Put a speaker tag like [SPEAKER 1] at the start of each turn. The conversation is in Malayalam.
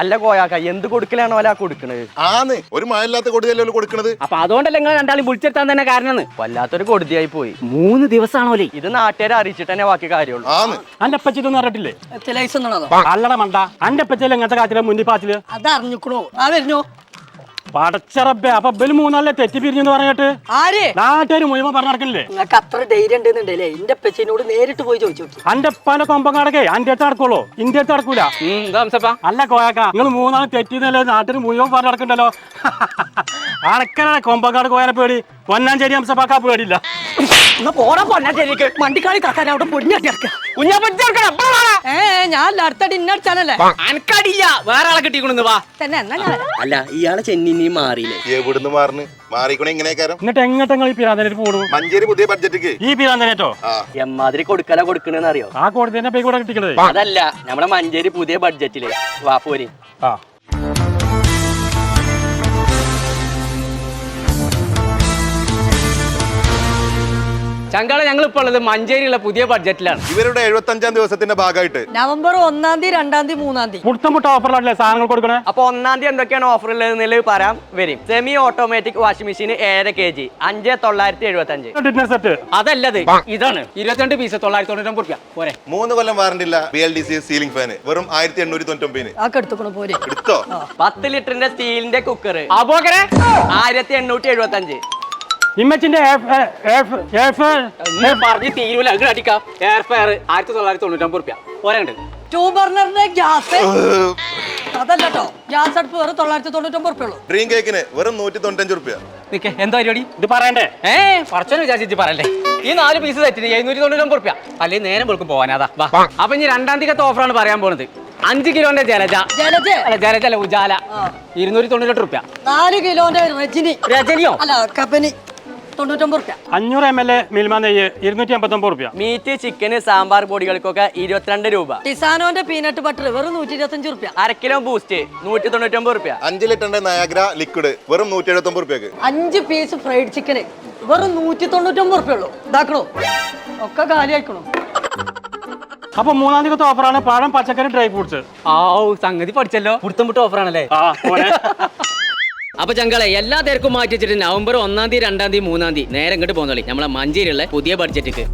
[SPEAKER 1] അല്ല കോയാക്ക എന്ത് കൊടുക്കലാണോ അല്ല കൊടുക്കണത്?
[SPEAKER 2] ആന്ന്. ഒരു മഴയില്ലാത്ത കൊടുതല്ലോ കൊടുക്കണത്?
[SPEAKER 3] അപ്പൊ അതുകൊണ്ടല്ലേ നിങ്ങൾ രണ്ടാളും വിളിച്ചെടുത്താൻ തന്നെ കാരണം
[SPEAKER 1] വല്ലാത്തൊരു കൊടുതിയായി പോയി.
[SPEAKER 3] മൂന്ന് ദിവസമാണോലേ
[SPEAKER 1] ഇത് നാട്ടുകാരെ അറിയിച്ചിട്ട് തന്നെ ബാക്കി കാര്യമുള്ളൂ.
[SPEAKER 2] ആന്ന്.
[SPEAKER 4] അന്റെ അപ്പച്ചി ഇതൊന്നും അറിഞ്ഞിട്ടില്ലേ?
[SPEAKER 5] ലൈസ്
[SPEAKER 4] അല്ലട മണ്ട. അന്റെ അപ്പച്ചല്ലേ ഇങ്ങനത്തെ കാറ്റിലെ മുന്നിൽ പാച്ചിൽ?
[SPEAKER 5] അത് അറിഞ്ഞിക്കണോ ആ വരുന്നു.
[SPEAKER 4] പടച്ചറബേ അപ്പൊ ബൽ മൂന്നാളെ തെറ്റി പിരിഞ്ഞെന്ന് പറഞ്ഞിട്ട്?
[SPEAKER 5] ആര്?
[SPEAKER 4] നാട്ടുകാർ മുഴുവൻ പറഞ്ഞു നടക്കണില്ലേ
[SPEAKER 5] നിങ്ങൾക്ക് അത്ര ധൈര്യം ഉണ്ടെന്നുണ്ടല്ലേ എന്റെ പെച്ചിനോട് നേരിട്ട് പോയി ചോദിച്ചു നോക്കി.
[SPEAKER 4] അന്റെ അപ്പാന്റെ കൊമ്പങ്ങാടക്കെ അന്റെ അടുത്ത് നടക്കുള്ളൂ. ഇന്റെ അടുത്ത് നടക്കൂല. അല്ല കോയക്ക നിങ്ങൾ മൂന്നാൾ തെറ്റിന്നല്ലേ നാട്ടിൽ മുഴുവൻ പറഞ്ഞു നടക്കണ്ടല്ലോ അണക്കനാണ് കൊമ്പങ്ങാട് കോയാനെ പേടി. പൊന്നാഞ്ചേരി നമ്മ
[SPEAKER 5] എന്നാ പോടാ പൊന്നാ ശരിക്ക് മണ്ടിക്കാളി കാക്കാൻ അവിടെ ഞാൻ അടുത്തടി
[SPEAKER 3] വേറെ ആളെ വാ.
[SPEAKER 5] തന്നെ
[SPEAKER 3] അല്ല ഇയാളെ ചെന്നിനി മാറിയില്ലേ?
[SPEAKER 2] എവിടുന്ന് മാറിന്? മാറിക്കണേ ഇങ്ങനെയൊക്കെ
[SPEAKER 4] എന്നിട്ട് എങ്ങോട്ട് നിങ്ങൾ ഈ പിരാന്തനേറ്റ് പോടും.
[SPEAKER 2] മഞ്ചേരി പുതിയ ബഡ്ജറ്റിക്ക്
[SPEAKER 4] ഈ പിരാന്തനേറ്റോ
[SPEAKER 2] ആ.
[SPEAKER 1] എമ്മാതിരി കൊടുക്കല കൊടുക്കണെന്ന് അറിയോ
[SPEAKER 4] ആ കോടതി തന്നെ പോയി കൂടെ കിട്ടിക്കണത്.
[SPEAKER 1] അതല്ല നമ്മുടെ മഞ്ചേരി പുതിയ ബഡ്ജറ്റിൽ വാ പോരി.
[SPEAKER 4] ആ.
[SPEAKER 3] ചങ്കള ഞങ്ങൾ ഇപ്പോൾ ഉള്ളത് മഞ്ചേരിയുള്ള പുതിയ ബഡ്ജറ്റിലാണ്
[SPEAKER 2] ഇവരുടെ എഴുപത്തി അഞ്ചാം ദിവസത്തിന്റെ ഭാഗമായിട്ട്.
[SPEAKER 5] നവംബർ ഒന്നാം തീയതി രണ്ടാം തീയതി മൂന്നാം തീയതി.
[SPEAKER 4] മുട്ടം മുട്ട ഓഫറിലല്ലേ സാധനങ്ങൾ കൊടുക്കണേ?
[SPEAKER 1] അപ്പൊ ഒന്നാം തീയതി എന്തൊക്കെയാണ് ഓഫർ ഉള്ളത് പറയാം വരും. സെമി ഓട്ടോമാറ്റിക് വാഷിംഗ് മെഷീൻ ഏഴര കെ ജി അഞ്ച് തൊള്ളായിരത്തി എഴുപത്തി അഞ്ച്
[SPEAKER 4] ഡിന്നർ സെറ്റ്
[SPEAKER 3] അതല്ലത് ഇതാണ്. ഇരുപത്തിരണ്ട് പീസ് തൊള്ളായിരത്തി തൊണ്ണൂറ്റി ഒമ്പത് പോരെ.
[SPEAKER 2] മൂന്ന് കൊല്ലം വാറണ്ടി ഇല്ല B L D C ceiling fan വെറും ആയിരത്തി എണ്ണൂറ്റി
[SPEAKER 5] ആ കെടുത്തുക്കണു പോരെ.
[SPEAKER 2] എടുത്തോ?
[SPEAKER 1] പത്ത് ലിറ്ററിന്റെ സ്റ്റീലിന്റെ കുക്കർ ആയിരത്തി എണ്ണൂറ്റി എഴുപത്തി അഞ്ച്
[SPEAKER 4] ഇമ്മച്ചിന്റെ
[SPEAKER 3] പറഞ്ഞ് തീരുവില്ല അങ്ങനെ അടിക്കാം. എയർ ഫെയർ ആയിരത്തി തൊള്ളായിരത്തി തൊണ്ണൂറ്റമ്പത് റുപ്യ.
[SPEAKER 5] ടൂ ബർണറിന്റെ ഗ്യാസ്? അതല്ലോ ഗ്യാസ് അടുപ്പ് വെറും തൊള്ളായിരത്തി തൊണ്ണൂറ്റൊമ്പത് ഉള്ളൂ.
[SPEAKER 2] ഡ്രീം കേക്കിന് വെറും നൂറ്റി തൊണ്ണൂറ്റഞ്ച് റുപ്യ.
[SPEAKER 3] നിക്ക് എന്താ പരിപാടി?
[SPEAKER 4] ഇത് പറയണ്ടേ?
[SPEAKER 3] ഏ പറച്ചോനെ വിചാരിച്ചു പറയണ്ടേ? ഈ നാല് പീസ് തെറ്റിന് എഴുന്നൂറ്റി തൊണ്ണൂറ്റി റുപ്യ. അല്ലെങ്കിൽ നേരം വെളുക്കും പോവാനാതാ വാ. അപ്പൊ ഇനി രണ്ടാം തീയതി ഓഫറാണ് പറയാൻ പോകുന്നത് അഞ്ച് കിലോന്റെ ജലജ.
[SPEAKER 5] ജലജ്?
[SPEAKER 3] അല്ല ജലജ അല്ല ഉജാല. ഇരുന്നൂറ്റി തൊണ്ണൂറ്റി റുപ്യ.
[SPEAKER 5] നാല് കിലോന്റെ രജനി.
[SPEAKER 3] രജനിയോ?
[SPEAKER 5] അല്ല കപ്പനി തൊണ്ണൂറ്റൊമ്പത്
[SPEAKER 4] അഞ്ഞൂറ് എം എൽ എ മിൽമ നെയ്യ് ഇരുന്നൂറ്റി അമ്പത്തൊമ്പത് റുപ്യ.
[SPEAKER 1] മീറ്റ് ചിക്കന് സാമ്പാർ പൊടികൾക്കൊക്കെ ഇരുപത്തിരണ്ട് രൂപ.
[SPEAKER 5] ടിസാനോന്റെ പീനട്ട് ബട്ടർ വെറും നൂറ്റി ഇരുപത്തഞ്ച് ഉറുപ്പ
[SPEAKER 1] അര കിലോ ബൂസ്റ്റ് നൂറ്റി തൊണ്ണൂറ്റി ഒമ്പത് റുപ്യ.
[SPEAKER 2] അഞ്ച് ലിറ്ററിന്റെ നയാഗ്ര ലിക്വിഡ് വെറും നൂറ്റി എഴുപത്തി ഒമ്പത് റുപ്യക്ക്.
[SPEAKER 5] അഞ്ച് പീസ് ഫ്രൈഡ് ചിക്കന് വെറും നൂറ്റി തൊണ്ണൂറ്റൊമ്പത് ഉറുപ്പ ഉള്ളൂ ഇതാക്കണോ? ഒക്കെ കാലി ആയിക്കണോ?
[SPEAKER 4] അപ്പൊ മൂന്നാം തീയതി ഓഫറാണ് പഴം പച്ചക്കറി ഡ്രൈ ഫ്രൂട്ട്സ്
[SPEAKER 3] ആ സംഗതി പഠിച്ചല്ലോ. പുടുത്തം പുട്ട് ഓഫറാണല്ലേ
[SPEAKER 4] ആ പോരെ.
[SPEAKER 3] അപ്പൊ ചങ്കളെ എല്ലാ തിരക്കും മാറ്റി വെച്ചിട്ട് നവംബർ ഒന്നാം തീയതി രണ്ടാം തീയതി മൂന്നാം തീയതി നേരെ ഇങ്ങോട്ട് പോകുന്നോളി. നമ്മളെ മഞ്ചേരിയുള്ള പുതിയ ബഡ്ജറ്റിക്ക്